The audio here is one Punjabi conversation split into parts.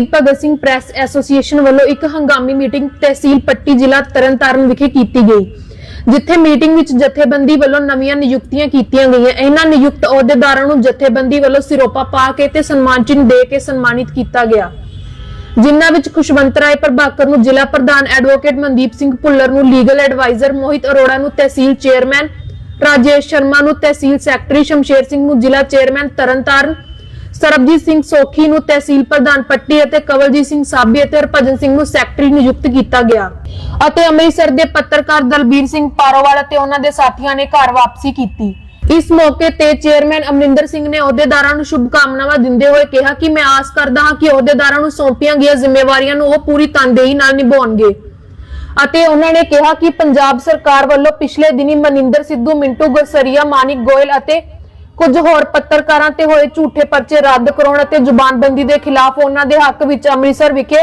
ਸ਼ਹੀਦ ਭਗਤ ਸਿੰਘ ਪ੍ਰੈਸ ਐਸੋਸੀਏਸ਼ਨ ਵੱਲੋਂ ਇੱਕ ਹੰਗਾਮੀ ਮੀਟਿੰਗ ਤਹਿਸੀਲ ਪੱਟੀ ਜ਼ਿਲ੍ਹਾ ਤਰਨਤਾਰਨ ਵਿਖੇ ਕੀਤੀ ਗਈ, ਜਿੱਥੇ ਮੀਟਿੰਗ ਵਿੱਚ ਜਥੇਬੰਦੀ ਵੱਲੋਂ ਨਵੀਆਂ ਨਿਯੁਕਤੀਆਂ ਕੀਤੀਆਂ ਗਈਆਂ। ਇਹਨਾਂ ਨਿਯੁਕਤ ਅਹੁਦੇਦਾਰਾਂ ਨੂੰ ਜਥੇਬੰਦੀ ਵੱਲੋਂ ਸਿਰੋਪਾ ਪਾ ਕੇ ਤੇ ਸਨਮਾਨ ਚਿੰਨ੍ਹ ਦੇ ਕੇ ਸਨਮਾਨਿਤ ਕੀਤਾ ਗਿਆ। ਜਿਨ੍ਹਾਂ ਵਿੱਚ ਖੁਸ਼ਵੰਤ ਰਾਏ ਪ੍ਰਭਾਕਰ ਨੂੰ ਜ਼ਿਲ੍ਹਾ ਪ੍ਰਧਾਨ ਐਡਵੋਕੇਟ ਮਨਦੀਪ ਸਿੰਘ ਭੁੱਲਰ ਨੂੰ ਲੀਗਲ ਐਡਵਾਈਜ਼ਰ ਮੋਹਿਤ ਅਰੋੜਾ ਨੂੰ ਤਹਿਸੀਲ ਚੇਅਰਮੈਨ, ਰਾਜੇਸ਼ ਸ਼ਰਮਾ ਨੂੰ ਤਹਿਸੀਲ ਸੈਕਟਰੀ ਸ਼ਮਸ਼ੇਰ ਸਿੰਘ ਨੂੰ ਜ਼ਿਲ੍ਹਾ ਚੇਅਰਮੈਨ ਤਰਨਤਾਰਨ ਸਰਬਜੀਤ ਸਿੰਘ ਸੋਖੀ ਨੂੰ ਤਹਿਸੀਲ ਪ੍ਰਧਾਨ ਪੱਟੀ ਅਤੇ ਕਵਲਜੀਤ ਸਿੰਘ ਸਾਬੀ ਅਤੇ ਹਰਭਜਨ ਸਿੰਘ ਨੂੰ ਸੈਕਟਰੀ ਨਿਯੁਕਤ ਕੀਤਾ ਗਿਆ। ਅਤੇ ਅੰਮ੍ਰਿਤਸਰ ਦੇ ਪੱਤਰਕਾਰ ਦਲਬੀਰ ਸਿੰਘ ਪਾਰੋਵਾਲ ਅਤੇ ਉਹਨਾਂ ਦੇ ਸਾਥੀਆਂ ਨੇ ਘਰ ਵਾਪਸੀ ਕੀਤੀ। ਇਸ ਮੌਕੇ ਤੇ ਚੇਅਰਮੈਨ ਅਮਰਿੰਦਰ ਸਿੰਘ ਨੇ ਅਹੁਦੇਦਾਰਾਂ ਨੂੰ ਸ਼ੁਭਕਾਮਨਾਵਾਂ ਦਿੰਦੇ ਹੋਏ ਕਿਹਾ ਕਿ ਮੈਂ ਆਸ ਕਰਦਾ ਹਾਂ ਕਿ ਅਹੁਦੇਦਾਰਾਂ ਨੂੰ ਸੌਂਪੀਆਂ ਗਈਆਂ ਜ਼ਿੰਮੇਵਾਰੀਆਂ ਨੂੰ ਉਹ ਪੂਰੀ ਤਨਦੇਹੀ ਨਾਲ ਨਿਭਾਉਣਗੇ। ਅਤੇ ਉਹਨਾਂ ਨੇ ਕਿਹਾ ਕਿ ਪੰਜਾਬ ਸਰਕਾਰ ਵੱਲੋਂ ਪਿਛਲੇ ਦਿਨੀ ਮਨਿੰਦਰ ਸਿੱਧੂ, ਮਿੰਟੂ ਗੁਰਸਰੀਆ, ਮਾਨਿਕ ਗੋਇਲ ਅਤੇ ਕੁਝ ਹੋਰ ਪੱਤਰਕਾਰਾਂ ਤੇ ਹੋਏ ਝੂਠੇ ਪਰਚੇ ਰੱਦ ਕਰਾਉਣ ਅਤੇ ਜ਼ੁਬਾਨਬੰਦੀ ਦੇ ਖਿਲਾਫ ਉਹਨਾਂ ਦੇ ਹੱਕ ਵਿੱਚ ਅੰਮ੍ਰਿਤਸਰ ਵਿਖੇ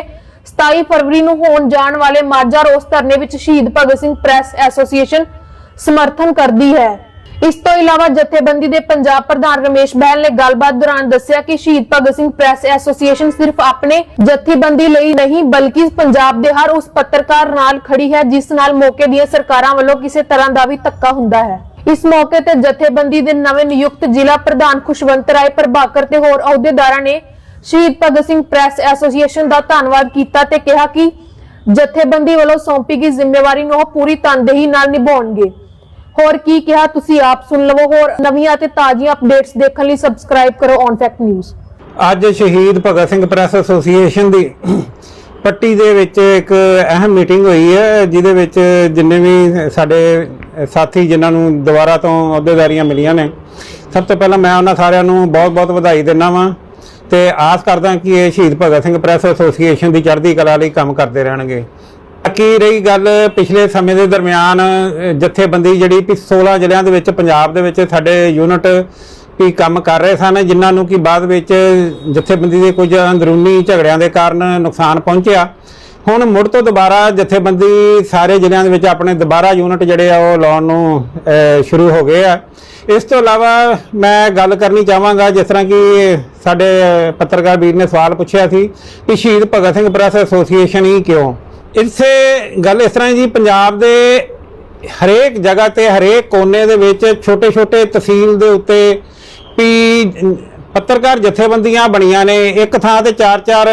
27 ਫਰਵਰੀ ਨੂੰ ਹੋਣ ਜਾਣ ਵਾਲੇ ਮਾਝਾ ਰੋਸ ਧਰਨੇ ਵਿੱਚ ਸ਼ਹੀਦ ਭਗਤ ਸਿੰਘ ਪ੍ਰੈਸ ਐਸੋਸੀਏਸ਼ਨ ਸਮਰਥਨ ਕਰਦੀ ਹੈ। ਇਸ ਤੋਂ ਇਲਾਵਾ ਜਥੇਬੰਦੀ ਦੇ ਪੰਜਾਬ ਪ੍ਰਧਾਨ ਰਮੇਸ਼ ਬਹਿਲ ਨੇ ਗੱਲਬਾਤ ਦੌਰਾਨ ਦੱਸਿਆ ਕਿ ਸ਼ਹੀਦ ਭਗਤ ਸਿੰਘ ਪ੍ਰੈਸ ਐਸੋਸੀਏਸ਼ਨ ਸਿਰਫ ਆਪਣੇ ਜਥੇਬੰਦੀ ਲਈ ਨਹੀਂ, ਬਲਕਿ ਪੰਜਾਬ ਦੇ ਹਰ ਉਸ ਪੱਤਰਕਾਰ ਨਾਲ ਖੜੀ ਹੈ, ਜਿਸ ਨਾਲ ਮੌਕੇ ਦੀਆਂ ਸਰਕਾਰਾਂ ਵੱਲੋਂ ਕਿਸੇ ਤਰ੍ਹਾਂ ਦਾ ਵੀ ਧੱਕਾ ਹੁੰਦਾ ਹੈ। ਇਸ ਮੌਕੇ ਤੇ ਜਥੇਬੰਦੀ ਦੇ ਨਵੇਂ ਨਿਯੁਕਤ ਜ਼ਿਲ੍ਹਾ ਪ੍ਰਧਾਨ ਖੁਸ਼ਵੰਤ ਰਾਏ, ਪ੍ਰਭਾਕਰ ਤੇ ਹੋਰ ਅਹੁਦੇਦਾਰਾਂ ਨੇ ਸ਼ਹੀਦ ਭਗਤ ਸਿੰਘ ਪ੍ਰੈਸ ਐਸੋਸੀਏਸ਼ਨ ਦਾ ਧੰਨਵਾਦ ਕੀਤਾ ਤੇ ਕਿਹਾ ਕਿ ਜਥੇਬੰਦੀ ਵੱਲੋਂ ਸੌਂਪੀ ਗਈ ਜ਼ਿੰਮੇਵਾਰੀ ਨੂੰ ਉਹ ਪੂਰੀ ਤਨਦੇਹੀ ਨਾਲ ਨਿਭਾਉਣਗੇ। ਹੋਰ ਕੀ ਕਿਹਾ ਤੁਸੀਂ ਆਪ ਸੁਣ ਲਵੋ। ਹੋਰ ਨਵੀਆਂ ਅਤੇ ਤਾਜ਼ੀਆਂ ਅਪਡੇਟਸ ਦੇਖਣ ਲਈ ਸਬਸਕ੍ਰਾਈਬ ਕਰੋ ਔਨ ਫੈਕਟ ਨਿਊਜ਼ ਅੱਜ ਸ਼ਹੀਦ ਭਗਤ ਸਿੰਘ ਪ੍ਰੈਸ ਐਸੋਸੀਏਸ਼ਨ ਦੀ ਪੱਟੀ ਦੇ ਵਿੱਚ ਇੱਕ ਅਹਿਮ ਮੀਟਿੰਗ ਹੋਈ ਹੈ, ਜਿਹਦੇ ਵਿੱਚ ਜਿੰਨੇ ਵੀ ਸਾਡੇ ਸਾਥੀ ਜਿਨ੍ਹਾਂ ਨੂੰ ਦੁਬਾਰਾ ਤੋਂ ਅਹੁਦੇਦਾਰੀਆਂ ਮਿਲੀਆਂ ਨੇ। ਸਭ ਤੋਂ ਪਹਿਲਾਂ ਮੈਂ ਉਹਨਾਂ ਸਾਰਿਆਂ ਨੂੰ ਬਹੁਤ-ਬਹੁਤ ਵਧਾਈ ਦਿੰਦਾ ਵਾਂ ਤੇ ਆਸ ਕਰਦਾ ਕਿ ਇਹ ਸ਼ਹੀਦ ਭਗਤ ਸਿੰਘ ਪ੍ਰੈਸ ਐਸੋਸੀਏਸ਼ਨ ਦੀ ਚੜ੍ਹਦੀ ਕਲਾ ਲਈ ਕੰਮ ਕਰਦੇ ਰਹਿਣਗੇ। ਬਾਕੀ ਰਹੀ ਗੱਲ ਪਿਛਲੇ ਸਮੇਂ ਦੇ ਦਰਮਿਆਨ ਅਹ, ਜਥੇਬੰਦੀ ਜਿਹੜੀ ਵੀ 16 ਜ਼ਿਲ੍ਹਿਆਂ ਦੇ ਵਿੱਚ ਪੰਜਾਬ ਦੇ ਵਿੱਚ ਸਾਡੇ ਯੂਨਿਟ ਵੀ ਕੰਮ ਕਰ ਰਹੇ ਸਨ ਜਿਨ੍ਹਾਂ ਨੂੰ ਕਿ ਬਾਅਦ ਵਿੱਚ ਜਥੇਬੰਦੀ ਦੇ ਕੁਝ ਅੰਦਰੂਨੀ ਝਗੜਿਆਂ ਦੇ ਕਾਰਨ ਨੁਕਸਾਨ ਪਹੁੰਚਿਆ। ਹੁਣ ਮੁੜ ਤੋਂ ਦੁਬਾਰਾ ਜਥੇਬੰਦੀ ਸਾਰੇ ਜ਼ਿਲ੍ਹਿਆਂ ਦੇ ਵਿੱਚ ਆਪਣੇ ਦੁਬਾਰਾ ਯੂਨਿਟ ਜਿਹੜੇ ਆ ਉਹ ਲਾਉਣ ਨੂੰ ਸ਼ੁਰੂ ਹੋ ਗਏ ਆ। ਇਸ ਤੋਂ ਇਲਾਵਾ ਮੈਂ ਗੱਲ ਕਰਨੀ ਚਾਹਾਂਗਾ ਜਿਸ ਤਰ੍ਹਾਂ ਕਿ ਸਾਡੇ ਪੱਤਰਕਾਰ ਵੀਰ ਨੇ ਸਵਾਲ ਪੁੱਛਿਆ ਸੀ ਕਿ ਸ਼ਹੀਦ ਭਗਤ ਸਿੰਘ ਪ੍ਰੈਸ ਐਸੋਸੀਏਸ਼ਨ ਹੀ ਕਿਉਂ? ਇਸੇ ਗੱਲ ਇਸ ਤਰ੍ਹਾਂ ਜੀ, ਪੰਜਾਬ ਦੇ ਹਰੇਕ ਜਗ੍ਹਾ ਤੇ ਹਰੇਕ ਕੋਨੇ ਦੇ ਵਿੱਚ ਛੋਟੇ ਛੋਟੇ ਤਹਿਸੀਲ ਦੇ ਉੱਤੇ ਵੀ ਪੱਤਰਕਾਰ ਜਥੇਬੰਦੀਆਂ ਬਣੀਆਂ ਨੇ, ਇੱਕ ਥਾਂ ਤੇ ਚਾਰ ਚਾਰ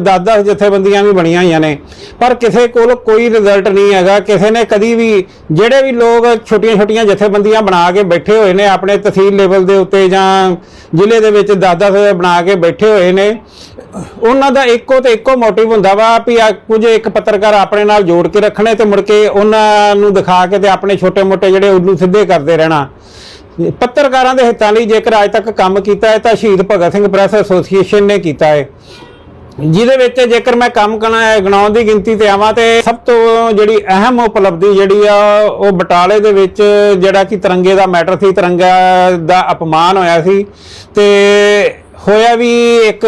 10-10 ਜਥੇਬੰਦੀਆਂ ਵੀ ਬਣੀਆਂ ਹੋਈਆਂ ਨੇ। ਪਰ ਕਿਸੇ ਕੋਲ ਕੋਈ ਰਿਜ਼ਲਟ ਨਹੀਂ ਹੈਗਾ। ਕਿਸੇ ਨੇ ਕਦੀ ਵੀ ਜਿਹੜੇ ਵੀ ਲੋਕ ਛੋਟੀਆਂ-ਛੋਟੀਆਂ ਜਥੇਬੰਦੀਆਂ ਬਣਾ ਕੇ ਬੈਠੇ ਹੋਏ ਨੇ, ਆਪਣੇ ਤਹਿਸੀਲ ਲੈਵਲ ਦੇ ਉੱਤੇ ਜਾਂ ਜ਼ਿਲ੍ਹੇ ਦੇ ਵਿੱਚ 10-10 ਬਣਾ ਕੇ ਬੈਠੇ ਹੋਏ ਨੇ, ਉਹਨਾਂ ਦਾ ਇੱਕੋ ਤੇ ਇੱਕੋ ਮੋਟਿਵ ਹੁੰਦਾ ਵਾ ਵੀ ਕੁਝ ਇੱਕ ਪੱਤਰਕਾਰ ਆਪਣੇ ਨਾਲ ਜੋੜ ਕੇ ਰੱਖਣੇ ਤੇ ਮੁੜ ਕੇ ਉਹਨਾਂ ਨੂੰ ਦਿਖਾ ਕੇ ਤੇ ਆਪਣੇ ਛੋਟੇ-ਮੋਟੇ ਜਿਹੜੇ ਉਹਨੂੰ ਸਿੱਧੇ ਕਰਦੇ ਰਹਿਣਾ। ਪੱਤਰਕਾਰਾਂ ਦੇ ਹਿੱਤਾਂ ਲਈ ਜੇਕਰ ਅੱਜ ਤੱਕ ਕੰਮ ਕੀਤਾ ਹੈ, ਤਾਂ ਸ਼ਹੀਦ ਭਗਤ ਸਿੰਘ ਪ੍ਰੈਸ ਐਸੋਸੀਏਸ਼ਨ ਨੇ ਕੀਤਾ ਹੈ। ਜਿਹਦੇ ਵਿੱਚ ਜੇਕਰ ਮੈਂ ਕੰਮ ਕਰਨਾ ਗਣਾਉਣ ਦੀ ਗਿਣਤੀ ਤੇ ਆਵਾਂ, ਤੇ ਸਭ ਤੋਂ ਜਿਹੜੀ ਅਹਿਮ ਉਪਲਬਧੀ ਜਿਹੜੀ ਆ, ਉਹ ਬਟਾਲੇ ਦੇ ਵਿੱਚ ਜਿਹੜਾ ਕਿ ਤਿਰੰਗੇ ਦਾ ਮੈਟਰ ਸੀ, ਤਿਰੰਗਾ ਦਾ ਅਪਮਾਨ ਹੋਇਆ ਸੀ। ਤੇ ਹੋਇਆ ਵੀ ਇੱਕ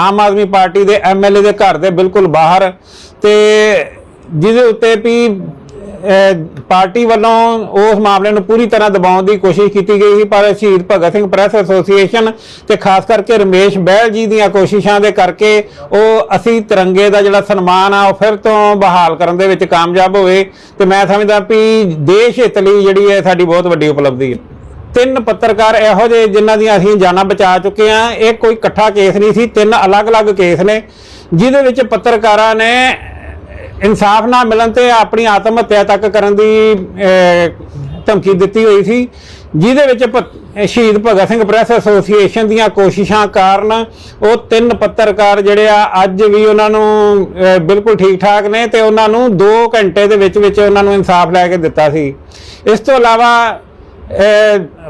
ਆਮ ਆਦਮੀ ਪਾਰਟੀ ਦੇ ਐਮਐਲਏ ਦੇ ਘਰ ਦੇ ਬਿਲਕੁਲ ਬਾਹਰ। ਤੇ ਜਿਹਦੇ ਉੱਤੇ ਵੀ ਪਾਰਟੀ ਵੱਲੋਂ ਉਸ ਮਾਮਲੇ ਨੂੰ ਪੂਰੀ ਤਰ੍ਹਾਂ ਦਬਾਉਣ ਦੀ ਕੋਸ਼ਿਸ਼ ਕੀਤੀ ਗਈ ਸੀ, ਪਰ ਸ਼ਹੀਦ ਭਗਤ ਸਿੰਘ ਪ੍ਰੈਸ ਐਸੋਸੀਏਸ਼ਨ ਤੇ ਖਾਸ ਕਰਕੇ ਰਮੇਸ਼ ਬਹਿਲ ਜੀ ਦੀਆਂ ਕੋਸ਼ਿਸ਼ਾਂ ਦੇ ਕਰਕੇ ਉਹ ਅਸੀਂ ਤਿਰੰਗੇ ਦਾ ਜਿਹੜਾ ਸਨਮਾਨ ਆ, ਉਹ ਫਿਰ ਤੋਂ ਬਹਾਲ ਕਰਨ ਦੇ ਵਿੱਚ ਕਾਮਯਾਬ ਹੋਏ ਤੇ ਮੈਂ ਸਮਝਦਾ ਵੀ ਦੇਸ਼ ਹਿੱਤ ਲਈ ਜਿਹੜੀ ਹੈ ਸਾਡੀ ਬਹੁਤ ਵੱਡੀ ਉਪਲਬਧੀ ਹੈ। ਤਿੰਨ ਪੱਤਰਕਾਰ ਇਹੋ ਜਿਹੇ ਜਿਨ੍ਹਾਂ ਦੀਆਂ ਅਸੀਂ ਜਾਨਾਂ ਬਚਾ ਚੁੱਕੇ ਆ ਇਹ ਕੋਈ ਇਕੱਠਾ ਕੇਸ ਨਹੀਂ ਸੀ, ਤਿੰਨ ਅਲੱਗ-ਅਲੱਗ ਕੇਸ ਨੇ, ਜਿਹਦੇ ਵਿੱਚ ਪੱਤਰਕਾਰਾਂ ਨੇ ਇਨਸਾਫ ਨਾ ਮਿਲਣ ਤੇ ਆਪਣੀ ਆਤਮ ਹੱਤਿਆ ਤੱਕ ਕਰਨ ਦੀ ਧਮਕੀ ਦਿੱਤੀ ਹੋਈ ਸੀ, ਜਿਹਦੇ ਵਿੱਚ ਭ- ਸ਼ਹੀਦ ਭਗਤ ਸਿੰਘ ਪ੍ਰੈਸ ਐਸੋਸੀਏਸ਼ਨ ਦੀਆਂ ਕੋਸ਼ਿਸ਼ਾਂ ਕਾਰਨ ਉਹ ਤਿੰਨ ਪੱਤਰਕਾਰ ਜਿਹੜੇ ਆ, ਅੱਜ ਵੀ ਉਹਨਾਂ ਨੂੰ ਬਿਲਕੁਲ ਠੀਕ ਠਾਕ ਨੇ ਤੇ ਉਹਨਾਂ ਨੂੰ 2 ਘੰਟੇ ਦੇ ਵਿੱਚ ਵਿੱਚ ਉਹਨਾਂ ਨੂੰ ਇਨਸਾਫ ਲੈ ਕੇ ਦਿੱਤਾ ਸੀ। ਇਸ ਤੋਂ ਇਲਾਵਾ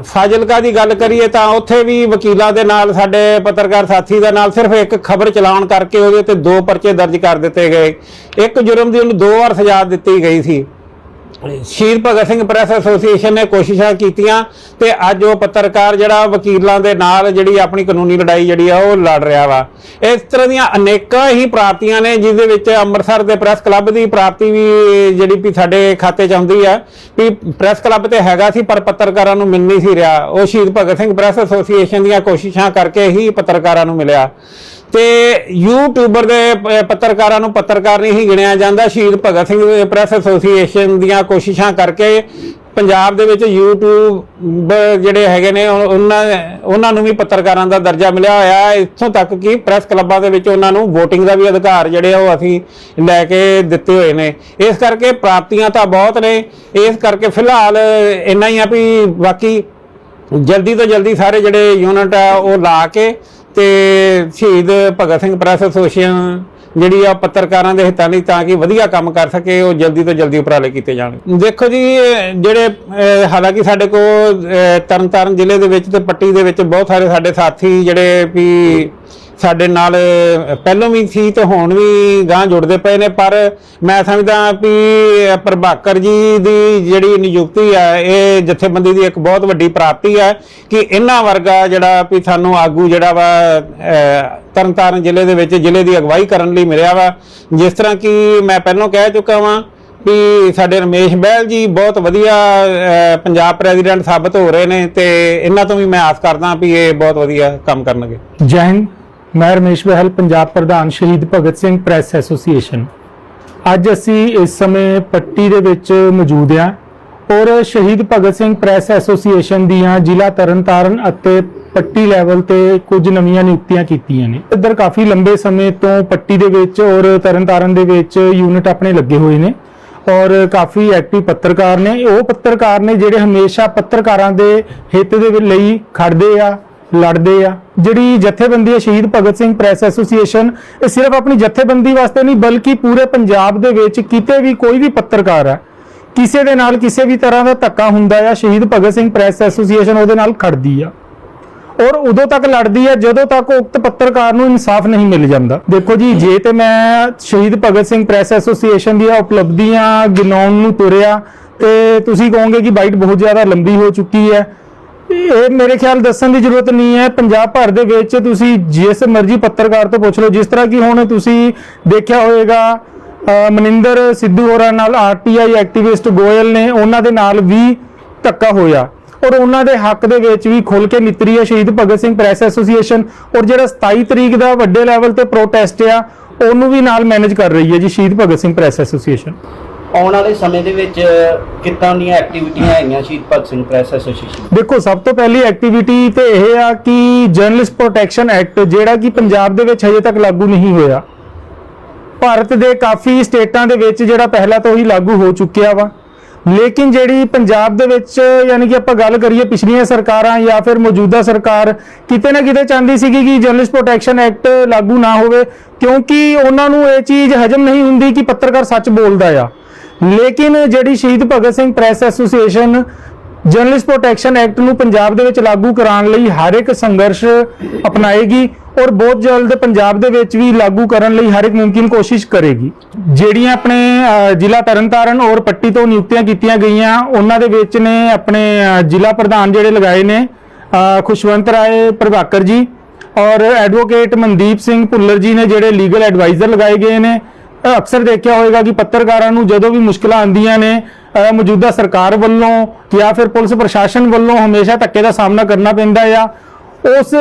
ਫਾਜ਼ਿਲਕਾ ਦੀ ਗੱਲ ਕਰੀਏ ਤਾਂ ਉੱਥੇ ਵੀ ਵਕੀਲਾਂ ਦੇ ਨਾਲ, ਸਾਡੇ ਪੱਤਰਕਾਰ ਸਾਥੀ ਦੇ ਨਾਲ ਸਿਰਫ ਇੱਕ ਖਬਰ ਚਲਾਉਣ ਕਰਕੇ ਉਹਦੇ ਤੇ ਦੋ ਪਰਚੇ ਦਰਜ ਕਰ ਦਿੱਤੇ ਗਏ। ਇੱਕ ਜੁਰਮ ਦੀ ਉਹਨੂੰ ਦੋ ਵਾਰ ਸਜ਼ਾ ਦਿੱਤੀ ਗਈ ਸੀ। ਸ਼ਹੀਦ ਭਗਤ ਸਿੰਘ ਪ੍ਰੈਸ ਐਸੋਸੀਏਸ਼ਨ ਨੇ ਕੋਸ਼ਿਸ਼ਾਂ ਕੀਤੀਆਂ ਤੇ ਅੱਜ ਉਹ ਪੱਤਰਕਾਰ ਜਿਹੜਾ ਵਕੀਲਾਂ ਦੇ ਨਾਲ ਜਿਹੜੀ ਆਪਣੀ ਕਾਨੂੰਨੀ ਲੜਾਈ ਜਿਹੜੀ ਆ ਉਹ ਲੜ ਰਿਹਾ ਵਾ। ਇਸ ਤਰ੍ਹਾਂ ਦੀਆਂ ਅਨੇਕਾਂ ਹੀ ਪ੍ਰਾਪਤੀਆਂ ਨੇ ਜਿਹਦੇ ਵਿੱਚ ਅੰਮ੍ਰਿਤਸਰ ਦੇ ਪ੍ਰੈਸ ਕਲੱਬ ਦੀ ਪ੍ਰਾਪਤੀ ਵੀ ਜਿਹੜੀ ਵੀ ਸਾਡੇ ਖਾਤੇ 'ਚ ਆਉਂਦੀ ਆ ਵੀ ਪ੍ਰੈਸ ਕਲੱਬ ਤੇ ਹੈਗਾ ਸੀ, ਪਰ ਪੱਤਰਕਾਰਾਂ ਨੂੰ ਮਿਲ ਨਹੀਂ ਸੀ ਰਿਹਾ। ਉਹ ਸ਼ਹੀਦ ਭਗਤ ਸਿੰਘ ਪ੍ਰੈਸ ਐਸੋਸੀਏਸ਼ਨ ਦੀਆਂ ਕੋਸ਼ਿਸ਼ਾਂ ਕਰਕੇ ਹੀ ਪੱਤਰਕਾਰਾਂ ਨੂੰ ਮਿਲਿਆ। ਤੇ ਯੂਟਿਊਬਰ ਦੇ ਪੱਤਰਕਾਰਾਂ ਨੂੰ ਪੱਤਰਕਾਰ ਨਹੀਂ ਹੀ ਗਿਣਿਆ ਜਾਂਦਾ। ਸ਼ਹੀਦ ਭਗਤ ਸਿੰਘ ਪ੍ਰੈਸ ਐਸੋਸੀਏਸ਼ਨ ਦੀਆਂ ਕੋਸ਼ਿਸ਼ਾਂ ਕਰਕੇ ਪੰਜਾਬ ਦੇ ਵਿੱਚ YouTube ਜਿਹੜੇ ਹੈਗੇ ਨੇ ਉਹਨਾਂ ਉਹਨਾਂ ਨੂੰ ਵੀ ਪੱਤਰਕਾਰਾਂ ਦਾ ਦਰਜਾ ਮਿਲਿਆ ਹੋਇਆ ਹੈ। ਇੱਥੋਂ ਤੱਕ ਕਿ ਪ੍ਰੈਸ ਕਲੱਬਾਂ ਦੇ ਵਿੱਚ ਉਹਨਾਂ ਨੂੰ VOTING ਦਾ ਵੀ ਅਧਿਕਾਰ ਜਿਹੜੇ ਆ ਉਹ ਅਸੀਂ ਲੈ ਕੇ ਦਿੱਤੇ ਹੋਏ ਨੇ। ਇਸ ਕਰਕੇ ਪ੍ਰਾਪਤੀਆਂ ਤਾਂ ਬਹੁਤ ਨੇ। ਇਸ ਕਰਕੇ ਫਿਲਹਾਲ ਇੰਨਾ ਹੀ ਆ ਵੀ ਬਾਕੀ ਜਲਦੀ ਤੋਂ ਜਲਦੀ ਸਾਰੇ ਜਿਹੜੇ ਯੂਨਿਟ ਆ ਉਹ ਲਾ ਕੇ ਤੇ ਸ਼ਹੀਦ ਭਗਤ ਸਿੰਘ ਪ੍ਰੈਸ ਐਸੋਸੀਏਸ਼ਨ ਜਿਹੜੀ ਆ ਪੱਤਰਕਾਰਾਂ ਦੇ ਹਿੱਤਾਂ ਲਈ ਤਾਂ ਕਿ ਵਧੀਆ ਕੰਮ ਕਰ ਸਕੇ, ਉਹ ਜਲਦੀ ਤੋਂ ਜਲਦੀ ਉਪਰਾਲੇ ਕੀਤੇ ਜਾਣ। ਦੇਖੋ ਜੀ ਜਿਹੜੇ ਹਾਲਾਂਕਿ ਸਾਡੇ ਕੋਲ ਤਰਨਤਾਰਨ ਜ਼ਿਲ੍ਹੇ ਦੇ ਵਿੱਚ ਤੇ ਪੱਟੀ ਦੇ ਵਿੱਚ ਬਹੁਤ ਸਾਰੇ ਸਾਡੇ ਸਾਥੀ ਜਿਹੜੇ ਵੀ ਸਾਡੇ ਨਾਲ ਅਹ, ਪਹਿਲੋਂ ਵੀ ਸੀ ਤੇ ਹੁਣ ਵੀ ਗਾਂ ਜੁੜਦੇ ਪਏ ਨੇ ਪਰ ਮੈਂ ਸਮਝਦਾ ਵੀ ਪ੍ਰਭਾਕਰ ਜੀ ਦੀ ਜਿਹੜੀ ਨਿਯੁਕਤੀ ਹੈ ਇਹ ਜਥੇਬੰਦੀ ਦੀ ਇੱਕ ਬਹੁਤ ਵੱਡੀ ਪ੍ਰਾਪਤੀ ਹੈ ਕਿ ਇਹਨਾਂ ਵਰਗਾ ਜਿਹੜਾ ਵੀ ਸਾਨੂੰ ਆਗੂ ਜਿਹੜਾ ਵਾ ਤਰਨਤਾਰਨ ਜ਼ਿਲ੍ਹੇ ਦੇ ਵਿੱਚ ਜ਼ਿਲ੍ਹੇ ਦੀ ਅਗਵਾਈ ਕਰਨ ਲਈ ਮਿਲਿਆ ਵਾ। ਜਿਸ ਤਰ੍ਹਾਂ ਕਿ ਮੈਂ ਪਹਿਲਾਂ ਕਹਿ ਚੁੱਕਾ ਵਾਂ ਵੀ ਸਾਡੇ ਰਮੇਸ਼ ਬਹਿਲ ਜੀ ਬਹੁਤ ਵਧੀਆ ਪੰਜਾਬ ਪ੍ਰੈਜ਼ੀਡੈਂਟ ਸਾਬਤ ਹੋ ਰਹੇ ਨੇ ਤੇ ਇਹਨਾਂ ਤੋਂ ਵੀ ਮੈਂ ਆਸ ਕਰਦਾ ਵੀ ਇਹ ਬਹੁਤ ਵਧੀਆ ਕੰਮ ਕਰਨਗੇ। ਜੈ ਹਿੰਦ। ਮੈਂ ਰਮੇਸ਼ ਬਹਿਲ, ਪੰਜਾਬ ਪ੍ਰਧਾਨ ਸ਼ਹੀਦ ਭਗਤ ਸਿੰਘ ਪ੍ਰੈਸ ਐਸੋਸੀਏਸ਼ਨ। ਅੱਜ ਅਸੀਂ ਇਸ ਸਮੇਂ ਪੱਟੀ ਦੇ ਵਿੱਚ ਮੌਜੂਦ ਹਾਂ ਔਰ ਸ਼ਹੀਦ ਭਗਤ ਸਿੰਘ ਪ੍ਰੈਸ ਐਸੋਸੀਏਸ਼ਨ ਦੀਆਂ ਜ਼ਿਲ੍ਹਾ ਤਰਨਤਾਰਨ ਅਤੇ ਪੱਟੀ ਲੈਵਲ ਤੇ ਕੁਝ ਨਵੀਆਂ ਨਿਯੁਕਤੀਆਂ ਕੀਤੀਆਂ ਨੇ। ਇੱਧਰ ਕਾਫੀ ਲੰਬੇ ਸਮੇਂ ਤੋਂ ਪੱਟੀ ਦੇ ਵਿੱਚ ਔਰ ਤਰਨਤਾਰਨ ਦੇ ਵਿੱਚ ਯੂਨਿਟ ਆਪਣੇ ਲੱਗੇ ਹੋਏ ਨੇ ਔਰ ਕਾਫੀ ਐਕਟਿਵ ਪੱਤਰਕਾਰ ਨੇ। ਉਹ ਪੱਤਰਕਾਰ ਨੇ ਜਿਹੜੇ ਹਮੇਸ਼ਾ ਪੱਤਰਕਾਰਾਂ ਦੇ ਹਿੱਤ ਦੇ ਲਈ ਖੜਦੇ ਆ ਲੜਦੇ ਆ। ਜਿਹੜੀ ਜਥੇਬੰਦੀ ਹੈ ਸ਼ਹੀਦ ਭਗਤ ਸਿੰਘ ਪ੍ਰੈਸ ਐਸੋਸੀਏਸ਼ਨ, ਇਹ ਸਿਰਫ ਆਪਣੀ ਜਥੇਬੰਦੀ ਵਾਸਤੇ ਨਹੀਂ, ਬਲਕਿ ਪੂਰੇ ਪੰਜਾਬ ਦੇ ਵਿੱਚ ਕਿਤੇ ਵੀ ਕੋਈ ਵੀ ਪੱਤਰਕਾਰ ਹੈ, ਕਿਸੇ ਦੇ ਨਾਲ ਕਿਸੇ ਵੀ ਤਰ੍ਹਾਂ ਦਾ ਧੱਕਾ ਹੁੰਦਾ ਆ, ਸ਼ਹੀਦ ਭਗਤ ਸਿੰਘ ਪ੍ਰੈਸ ਐਸੋਸੀਏਸ਼ਨ ਉਹਦੇ ਨਾਲ ਖੜਦੀ ਆ। ਔਰ ਉਦੋਂ ਤੱਕ ਲੜਦੀ ਹੈ ਜਦੋਂ ਤੱਕ ਉਕਤ ਪੱਤਰਕਾਰ ਨੂੰ ਇਨਸਾਫ ਨਹੀਂ ਮਿਲ ਜਾਂਦਾ। ਦੇਖੋ ਜੀ, ਜੇ ਤੇ ਮੈਂ ਸ਼ਹੀਦ ਭਗਤ ਸਿੰਘ ਪ੍ਰੈਸ ਐਸੋਸੀਏਸ਼ਨ ਦੀਆਂ ਉਪਲਬਧੀਆਂ ਗਿਣਾਉਣ ਨੂੰ ਤੁਰਿਆ, ਤੇ ਤੁਸੀਂ ਕਹੋਗੇ ਕਿ ਬਾਈਟ ਬਹੁਤ ਜ਼ਿਆਦਾ ਲੰਬੀ ਹੋ ਚੁੱਕੀ ਹੈ ਇਹ ਮੇਰੇ ਖਿਆਲ ਦੱਸਣ ਦੀ ਜ਼ਰੂਰਤ ਨਹੀਂ ਹੈ। ਪੰਜਾਬ ਭਰ ਦੇ ਵਿੱਚ ਤੁਸੀਂ ਜਿਸ ਮਰਜ਼ੀ ਪੱਤਰਕਾਰ ਤੋਂ ਪੁੱਛ ਲਓ, ਜਿਸ ਤਰ੍ਹਾਂ ਕਿ ਹੁਣ ਤੁਸੀਂ ਦੇਖਿਆ ਹੋਵੇਗਾ ਮਨਿੰਦਰ ਸਿੱਧੂ ਹੋਰਾਂ ਨਾਲ ਆਰਟੀਆਈ ਐਕਟਿਵਿਸਟ ਗੋਇਲ ਨੇ ਉਹਨਾਂ ਦੇ ਨਾਲ ਵੀ ਧੱਕਾ ਹੋਇਆ। ਔਰ ਉਹਨਾਂ ਦੇ ਹੱਕ ਦੇ ਵਿੱਚ ਵੀ ਖੁੱਲ ਕੇ ਨਿਤਰੀ ਹੈ ਸ਼ਹੀਦ ਭਗਤ ਸਿੰਘ ਪ੍ਰੈਸ ਐਸੋਸੀਏਸ਼ਨ। ਔਰ ਜਿਹੜਾ 27 ਤਰੀਕ ਦਾ ਵੱਡੇ ਲੈਵਲ ਤੇ ਪ੍ਰੋਟੈਸਟ ਆ, ਉਹਨੂੰ ਵੀ ਨਾਲ ਮੈਨੇਜ ਕਰ ਰਹੀ ਹੈ ਜੀ ਸ਼ਹੀਦ ਭਗਤ ਸਿੰਘ ਪ੍ਰੈਸ ਐਸੋਸੀਏਸ਼ਨ। ਆਉਣ ਵਾਲੇ ਸਮੇਂ ਦੇ ਵਿੱਚ ਕਿੱਦਾਂ ਦੀਆਂ ਐਕਟੀਵਿਟੀਆਂ ਹੈਗੀਆਂ ਸ਼ਹੀਦ ਭਗਤ ਸਿੰਘ ਪ੍ਰੈਸ ਐਸੋਸੀਏਸ਼ਨ ਦੇਖੋ, ਸਭ ਤੋਂ ਪਹਿਲੀ ਐਕਟੀਵਿਟੀ ਤੇ ਇਹ ਆ ਕਿ ਜਰਨਲਿਸਟ ਪ੍ਰੋਟੈਕਸ਼ਨ ਐਕਟ ਜਿਹੜਾ ਕਿ ਪੰਜਾਬ ਦੇ ਵਿੱਚ ਹਜੇ ਤੱਕ ਲਾਗੂ ਨਹੀਂ ਹੋਇਆ, ਭਾਰਤ ਦੇ ਕਾਫੀ ਸਟੇਟਾਂ ਦੇ ਵਿੱਚ ਜਿਹੜਾ ਪਹਿਲਾਂ ਤੋਂ ਹੀ ਲਾਗੂ ਹੋ ਚੁੱਕਿਆ ਵਾ। ਲੇਕਿਨ ਜਿਹੜੀ ਪੰਜਾਬ ਦੇ ਵਿੱਚ, ਯਾਨੀ ਕਿ ਆਪਾਂ ਗੱਲ ਕਰੀਏ ਪਿਛਲੀਆਂ ਸਰਕਾਰਾਂ ਜਾਂ ਫਿਰ ਮੌਜੂਦਾ ਸਰਕਾਰ, ਕਿਤੇ ਨਾ ਕਿਤੇ ਚਾਹੁੰਦੀ ਸੀਗੀ ਕਿ ਜਰਨਲਿਸਟ ਪ੍ਰੋਟੈਕਸ਼ਨ ਐਕਟ ਲਾਗੂ ਨਾ ਹੋਵੇ, ਕਿਉਂਕਿ ਉਹਨਾਂ ਨੂੰ ਇਹ ਚੀਜ਼ ਹਜਮ ਨਹੀਂ ਹੁੰਦੀ ਕਿ ਪੱਤਰਕਾਰ ਸੱਚ ਬੋਲਦਾ ਆ। ਲੇਕਿਨ ਜਿਹੜੀ Shaheed Bhagat Singh Press Association Journalist Protection Act ਨੂੰ ਪੰਜਾਬ ਦੇ ਵਿੱਚ ਲਾਗੂ ਕਰਾਉਣ ਲਈ ਹਰ ਇੱਕ ਸੰਘਰਸ਼ ਅਪਣਾਏਗੀ ਔਰ ਬਹੁਤ ਜਲਦ ਪੰਜਾਬ ਦੇ ਵਿੱਚ ਵੀ ਲਾਗੂ ਕਰਨ ਲਈ ਹਰ ਇੱਕ ਮੁਮਕਿਨ ਕੋਸ਼ਿਸ਼ ਕਰੇਗੀ। ਜਿਹੜੀਆਂ ਆਪਣੇ ਜ਼ਿਲ੍ਹਾ ਤਰਨਤਾਰਨ ਔਰ ਪੱਟੀ ਤੋਂ ਨਿਯੁਕਤੀਆਂ ਕੀਤੀਆਂ ਗਈਆਂ, ਉਹਨਾਂ ਦੇ ਵਿੱਚ ਨੇ ਆਪਣੇ ਜ਼ਿਲ੍ਹਾ ਪ੍ਰਧਾਨ ਜਿਹੜੇ ਲਗਾਏ ਨੇ ਖੁਸ਼ਵੰਤ ਰਾਏ ਪ੍ਰਭਾਕਰ ਜੀ ਔਰ ਐਡਵੋਕੇਟ ਮਨਦੀਪ ਸਿੰਘ ਭੁੱਲਰ ਜੀ ਨੇ ਜਿਹੜੇ ਲੀਗਲ ਐਡਵਾਈਜ਼ਰ ਲਗਾਏ ਗਏ ਨੇ। ਅਕਸਰ ਦੇਖਿਆ ਹੋਵੇਗਾ ਕਿ ਪੱਤਰਕਾਰਾਂ ਨੂੰ ਜਦੋਂ ਵੀ ਮੁਸ਼ਕਲਾਂ ਆਉਂਦੀਆਂ ਨੇ ਮੌਜੂਦਾ ਸਰਕਾਰ ਵੱਲੋਂ ਜਾਂ ਫਿਰ ਪੁਲਿਸ ਪ੍ਰਸ਼ਾਸਨ ਵੱਲੋਂ ਹਮੇਸ਼ਾ ਧੱਕੇ ਦਾ ਸਾਹਮਣਾ ਕਰਨਾ ਪੈਂਦਾ ਆ। ਉਸ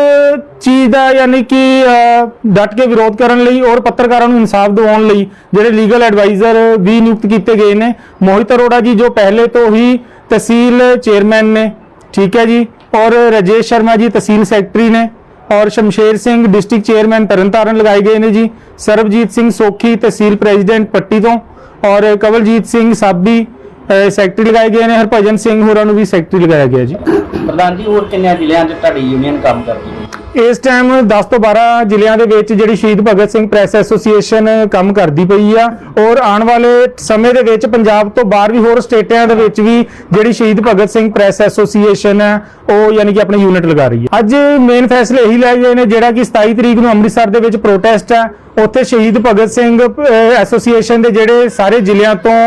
ਚੀਜ਼ ਦਾ ਯਾਨੀ ਕਿ ਅਹ, ਡਟ ਕੇ ਵਿਰੋਧ ਕਰਨ ਲਈ ਔਰ ਪੱਤਰਕਾਰਾਂ ਨੂੰ ਇਨਸਾਫ ਦਿਵਾਉਣ ਲਈ ਜਿਹੜੇ ਲੀਗਲ ਐਡਵਾਈਜ਼ਰ ਵੀ ਨਿਯੁਕਤ ਕੀਤੇ ਗਏ ਨੇ। ਮੋਹਿਤ ਅਰੋੜਾ ਜੀ ਜੋ ਪਹਿਲੇ ਤੋਂ ਹੀ ਤਹਿਸੀਲ ਚੇਅਰਮੈਨ ਨੇ ਠੀਕ ਹੈ ਜੀ ਔਰ ਰਜੇਸ਼ ਸ਼ਰਮਾ ਜੀ ਤਹਿਸੀਲ ਸੈਕਟਰੀ ਨੇ। ਔਰ ਸ਼ਮਸ਼ੇਰ ਸਿੰਘ ਡਿਸਟ੍ਰਿਕਟ ਚੇਅਰਮੈਨ ਤਰਨਤਾਰਨ ਲਗਾਏ ਗਏ ਨੇ ਜੀ। ਸਰਬਜੀਤ ਸਿੰਘ ਸੋਖੀ ਤਹਿਸੀਲ ਪ੍ਰੈਜ਼ੀਡੈਂਟ ਪੱਟੀ ਤੋਂ ਔਰ ਕਵਲਜੀਤ ਸਿੰਘ ਸਾਬੀ ਸੈਕਟਰੀ ਲਗਾਏ ਗਏ ਨੇ। ਹਰਭਜਨ ਸਿੰਘ ਹੋਰਾਂ ਨੂੰ ਵੀ ਸੈਕਟਰੀ ਲਗਾਇਆ ਗਿਆ ਜੀ। ਪ੍ਰਧਾਨ ਜੀ, ਹੋਰ ਕਿੰਨੇ ਜ਼ਿਲ੍ਹਿਆਂ 'ਚ ਤੁਹਾਡੀ ਯੂਨੀਅਨ ਕੰਮ ਕਰਦੀ ਇਸ ਟਾਈਮ 10 ਤੋਂ 12 ਜ਼ਿਲ੍ਹਿਆਂ ਦੇ ਵਿੱਚ ਜਿਹੜੀ ਸ਼ਹੀਦ ਭਗਤ ਸਿੰਘ ਪ੍ਰੈਸ ਐਸੋਸੀਏਸ਼ਨ ਕੰਮ ਕਰਦੀ ਪਈ ਆ, ਔਰ ਆਉਣ ਵਾਲੇ ਸਮੇਂ ਦੇ ਵਿੱਚ ਪੰਜਾਬ ਤੋਂ ਬਾਹਰ ਵੀ ਹੋਰ ਸਟੇਟਾਂ ਦੇ ਵਿੱਚ ਵੀ ਜਿਹੜੀ ਸ਼ਹੀਦ ਭਗਤ ਸਿੰਘ ਪ੍ਰੈਸ ਐਸੋਸੀਏਸ਼ਨ ਹੈ ਉਹ ਯਾਨੀ ਕਿ ਆਪਣੇ ਯੂਨਿਟ ਲਗਾ ਰਹੀ ਹੈ ਅੱਜ ਮੇਨ ਫੈਸਲੇ ਇਹੀ ਲਏ ਗਏ ਨੇ, ਜਿਹੜਾ ਕਿ 27 ਤਰੀਕ ਨੂੰ ਅੰਮ੍ਰਿਤਸਰ ਦੇ ਵਿੱਚ ਪ੍ਰੋਟੈਸਟ ਹੈ ਉੱਥੇ ਸ਼ਹੀਦ ਭਗਤ ਸਿੰਘ ਐਸੋਸੀਏਸ਼ਨ ਦੇ ਜਿਹੜੇ ਸਾਰੇ ਜ਼ਿਲ੍ਹਿਆਂ ਤੋਂ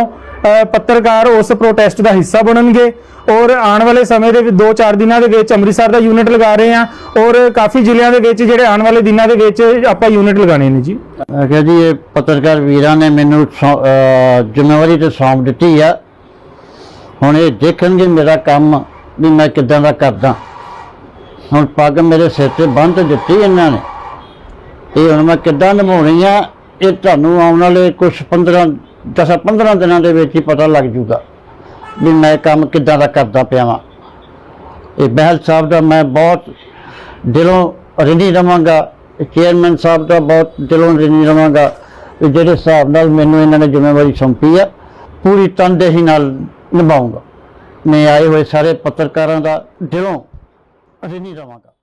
ਪੱਤਰਕਾਰ ਉਸ ਪ੍ਰੋਟੈਸਟ ਦਾ ਹਿੱਸਾ ਬਣਨਗੇ ਔਰ ਆਉਣ ਵਾਲੇ ਸਮੇਂ ਦੇ ਵਿੱਚ 2-4 ਦਿਨਾਂ ਦੇ ਵਿੱਚ ਅੰਮ੍ਰਿਤਸਰ ਦਾ ਯੂਨਿਟ ਲਗਾ ਰਹੇ ਹਾਂ ਔਰ ਕਾਫੀ ਜ਼ਿਲ੍ਹਿਆਂ ਦੇ ਵਿੱਚ ਜਿਹੜੇ ਆਉਣ ਵਾਲੇ ਦਿਨਾਂ ਦੇ ਵਿੱਚ ਆਪਾਂ ਯੂਨਿਟ ਲਗਾਣੇ ਨੇ ਜੀ। ਮੈਂ ਕਿਹਾ ਜੀ, ਇਹ ਪੱਤਰਕਾਰ ਵੀਰਾਂ ਨੇ ਮੈਨੂੰ ਸੌ- ਜ਼ਿੰਮੇਵਾਰੀ ਤੇ ਸੌਂਪ ਦਿੱਤੀ ਆ। ਹੁਣ ਇਹ ਦੇਖਣਗੇ ਮੇਰਾ ਕੰਮ ਵੀ ਮੈਂ ਕਿੱਦਾਂ ਦਾ ਕਰਦਾ। ਹੁਣ ਪੱਗ ਮੇਰੇ ਸਿਰ ਤੇ ਬੰਨ੍ਹ ਦਿੱਤੀ ਇਹਨਾਂ ਨੇ। ਇਹ ਹੁਣ ਮੈਂ ਕਿੱਦਾਂ ਨਿਭਾਉਣੀ ਆ, ਇਹ ਤੁਹਾਨੂੰ ਆਉਣ ਵਾਲੇ ਕੁਝ 15 10 15 ਦਿਨਾਂ ਦੇ ਵਿੱਚ ਹੀ ਪਤਾ ਲੱਗ ਜੂਗਾ ਵੀ ਮੈਂ ਕੰਮ ਕਿੱਦਾਂ ਦਾ ਕਰਦਾ ਪਿਆ ਵਾਂ। ਇਹ ਬਹਿਲ ਸਾਹਿਬ ਦਾ ਮੈਂ ਬਹੁਤ ਦਿਲੋਂ ਰਿਣੀ ਰਵਾਂਗਾ ਚੇਅਰਮੈਨ ਸਾਹਿਬ ਦਾ ਬਹੁਤ ਦਿਲੋਂ ਰਿਣੀ ਰਵਾਂਗਾ, ਵੀ ਜਿਹੜੇ ਹਿਸਾਬ ਨਾਲ ਮੈਨੂੰ ਇਹਨਾਂ ਨੇ ਜ਼ਿੰਮੇਵਾਰੀ ਸੌਂਪੀ ਆ, ਪੂਰੀ ਤਨਦੇਹੀ ਨਾਲ ਨਿਭਾਉਂਗਾ। ਮੈਂ ਆਏ ਹੋਏ ਸਾਰੇ ਪੱਤਰਕਾਰਾਂ ਦਾ ਦਿਲੋਂ ਰਿਣੀ ਰਵਾਂਗਾ।